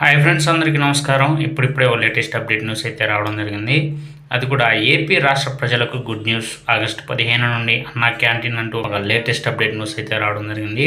Hi friends అందరికీ నమస్కారం. ఇప్పుడిప్పుడే ఓ లేటెస్ట్ అప్డేట్ న్యూస్ అయితే రావడం జరిగింది. అది కూడా ఏపీ రాష్ట్ర ప్రజలకు గుడ్ న్యూస్. ఆగస్టు పదిహేను నుండి అన్నా క్యాంటీన్ అంటూ ఒక లేటెస్ట్ అప్డేట్ న్యూస్ అయితే రావడం జరిగింది.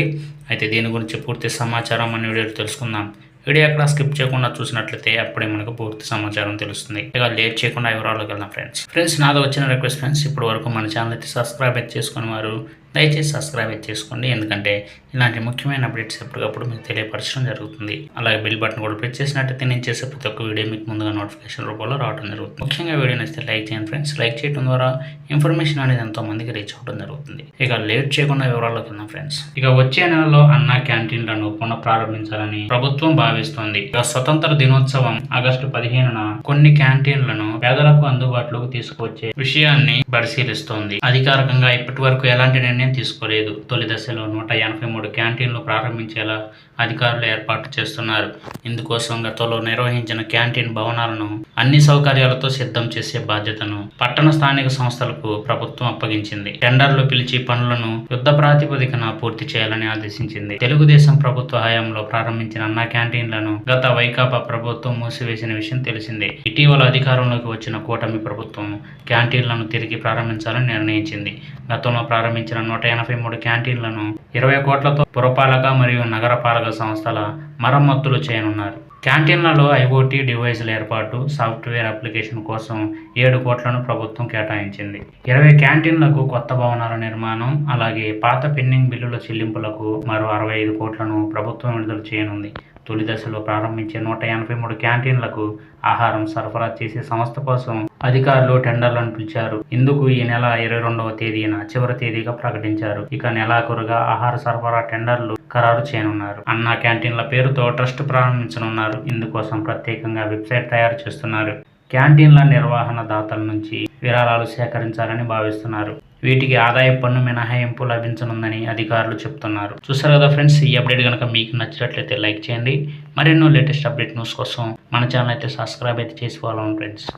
అయితే దీని గురించి పూర్తి సమాచారం మన వీడియోలో తెలుసుకుందాం. వీడియో ఎక్కడ స్కిప్ చేయకుండా చూసినట్లయితే అప్పుడే మనకు పూర్తి సమాచారం తెలుస్తుంది. ఇక లేట్ చేయకుండా వివరాలకు వెళ్దాం ఫ్రెండ్స్ ఫ్రెండ్స్ నాదో వచ్చిన రిక్వెస్ట్ ఫ్రెండ్స్ ఇప్పటి వరకు మన ఛానల్ అయితే సబ్స్క్రైబ్ అయితే చేసుకుని వారు దయచేసి సబ్స్క్రైబ్ చేసుకోండి. ఎందుకంటే ఇలాంటి ముఖ్యమైన అప్డేట్స్ ఎప్పటికప్పుడు మీకు తెలియపరచడం జరుగుతుంది. అలాగే బిల్ బటన్ కూడా ప్రెస్ చేసినట్టయితే నేను చేసే ప్రతి ఒక్క వీడియో మీకు ముందుగా నోటిఫికేషన్ రూపంలో రావడం జరుగుతుంది. ముఖ్యంగా వీడియో నచ్చితే లైక్ చేయండి ఫ్రెండ్స్ లైక్ చేయడం ద్వారా ఇన్ఫర్మేషన్ అనేది ఎంతో మందికి రీచ్ అవ్వడం జరుగుతుంది. ఇక లేట్ చేయకుండా వివరాల్లోకి వెళ్దాం ఫ్రెండ్స్ ఇక వచ్చే నెలలో అన్న క్యాంటీన్లను పునః ప్రారంభించాలని ప్రభుత్వం భావిస్తోంది. ఇక స్వతంత్ర దినోత్సవం ఆగస్టు పదిహేనున కొన్ని క్యాంటీన్లను పేదలకు అందుబాటులోకి తీసుకువచ్చే విషయాన్ని పరిశీలిస్తోంది. అధికారికంగా ఇప్పటి వరకు ఎలాంటి నిర్ణయం తీసుకోలేదు. తొలి దశలో నూట ఎనభై మూడు క్యాంటీన్లు ప్రారంభించేలా అధికారులు ఏర్పాటు చేస్తున్నారు. ఇందుకోసం గతంలో నిర్వహించిన క్యాంటీన్ భవనాలను అన్ని సౌకర్యాలతో సిద్ధం చేసే బాధ్యతను పట్టణ స్థానిక సంస్థలకు ప్రభుత్వం అప్పగించింది. టెండర్లు పిలిచి పనులను యుద్ధ ప్రాతిపదికన పూర్తి చేయాలని ఆదేశించింది. తెలుగుదేశం ప్రభుత్వ హయాంలో ప్రారంభించిన అన్న క్యాంటీన్లను గత వైకాపా ప్రభుత్వం మూసివేసిన విషయం తెలిసిందే. ఇటీవల అధికారంలోకి వచ్చిన కూటమి ప్రభుత్వం క్యాంటీన్లను తిరిగి ప్రారంభించాలని నిర్ణయించింది. గతంలో ప్రారంభించిన నూట ఎనభై మూడు క్యాంటీన్లను ఇరవై కోట్లతో పురపాలక మరియు నగరపాలక సంస్థల మరమ్మతులు చేయనున్నారు. క్యాంటీన్లలో ఐఓటీ డివైజుల ఏర్పాటు సాఫ్ట్వేర్ అప్లికేషన్ కోసం ఏడు కోట్లను ప్రభుత్వం కేటాయించింది. ఇరవై క్యాంటీన్లకు కొత్త భవనాల నిర్మాణం అలాగే పాత పెండింగ్ బిల్లుల చెల్లింపులకు మరో అరవై ఐదు కోట్లను ప్రభుత్వం విడుదల చేయనుంది. తొలి దశలో ప్రారంభించే నూట ఎనభై మూడు క్యాంటీన్లకు ఆహారం సరఫరా చేసే సంస్థ కోసం అధికారులు టెండర్లను పిలిచారు. ఇందుకు ఈ నెల ఇరవై రెండవ తేదీన చివరి తేదీగా ప్రకటించారు. ఇక నెలాఖరుగా ఆహార సరఫరా టెండర్లు ఖరారు చేయనున్నారు. అన్న క్యాంటీన్ల పేరుతో ట్రస్ట్ ప్రారంభించనున్నారు. ఇందుకోసం ప్రత్యేకంగా వెబ్సైట్ తయారు చేస్తున్నారు. క్యాంటీన్ల నిర్వహణ దాతల నుంచి విరాళాలు సేకరించాలని భావిస్తున్నారు. వీటికి ఆదాయ పన్ను మినహాయింపు లభించనుందని అధికారులు చెప్తున్నారు. చూసారు కదా ఫ్రెండ్స్ ఈ అప్డేట్ కనుక మీకు నచ్చినట్లయితే లైక్ చేయండి. మరెన్నో లేటెస్ట్ అప్డేట్ న్యూస్ కోసం మన ఛానల్ అయితే సబ్స్క్రైబ్ అయితే చేసుకోవాలని ఫ్రెండ్స్.